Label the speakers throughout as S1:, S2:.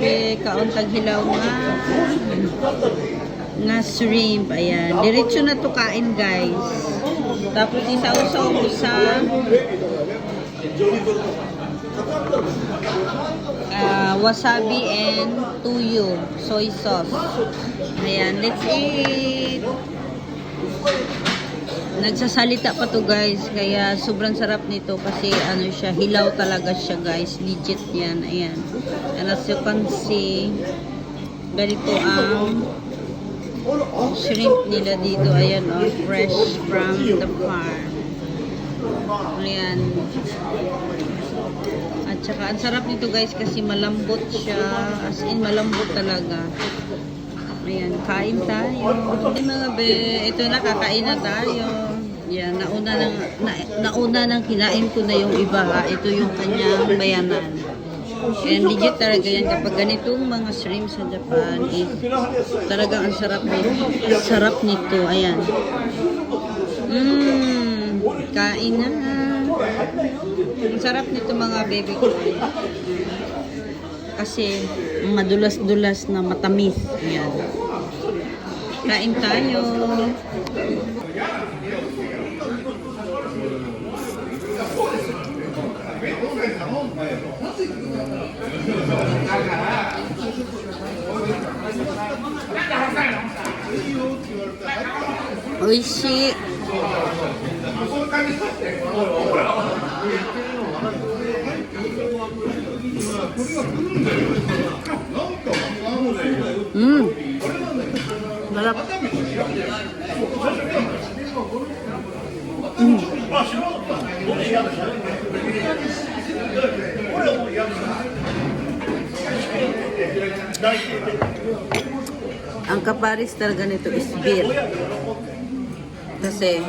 S1: be kauntag hilaw nga nga shrimp. Ayan. Diretso na to kain, guys. Tapos isaw-saw sa ah, wasabi and tuyo, soy sauce. Ayan, let's eat. Nagsasalita pa to guys, kaya sobrang sarap nito kasi ano siya, hilaw talaga siya guys, legit yan, ayan. And as you can see, ganito ang shrimp nila dito, ayan oh, fresh from the farm. Ayan. At saka, ang sarap nito guys kasi malambot siya, as in malambot talaga. Ayan, kain tayo. Ay mga be, ito na, kakain na tayo. Yan, nauna nang, na, nauna nang kinain ko na yung iba ha. Ito yung kanyang bayanan. And legit talaga yan kapag ganitong mga shrimp sa Japan is talagang ang sarap nito. Sarap nito, ayan. Mmm, kain na. Ang sarap nito mga baby ko. Kasi madulas-dulas na matamis. Ayan. Kain tayo. Oishi. Mmm. Sarap. Ang kaparis talaga nito is beer. Kasi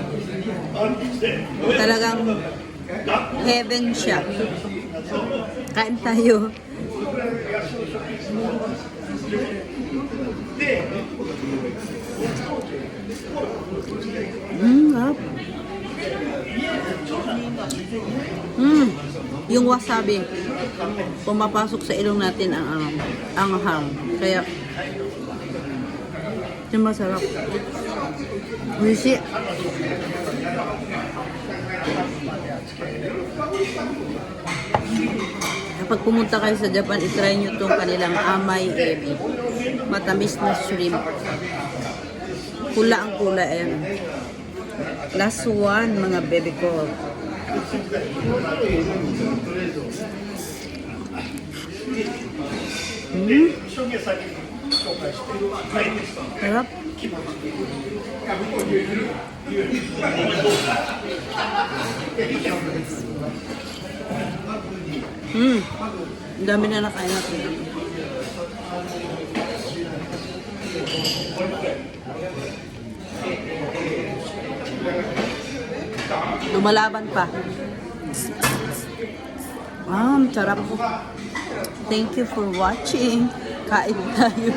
S1: talagang heaven siya. Kain tayo. Mmm, sarap. Mmm, yung wasabi pumapasok sa ilong natin ang ang ang hang. Kaya ito masarap. Wishi. Kapag pumunta kayo sa Japan, itry nyo itong kanilang amay ebi. Matamis na shrimp. Pula ang pula. Ayan. Last one, mga baby ko. Mm. Sarap. Mm. Ang dami na nakain natin. Lumalaban pa. Ah, ang sarap. Thank you for watching. Kain tayo.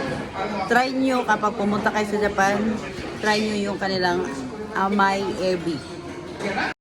S1: Try nyo kapag pumunta kayo sa Japan, try nyo yung kanilang amay ebi.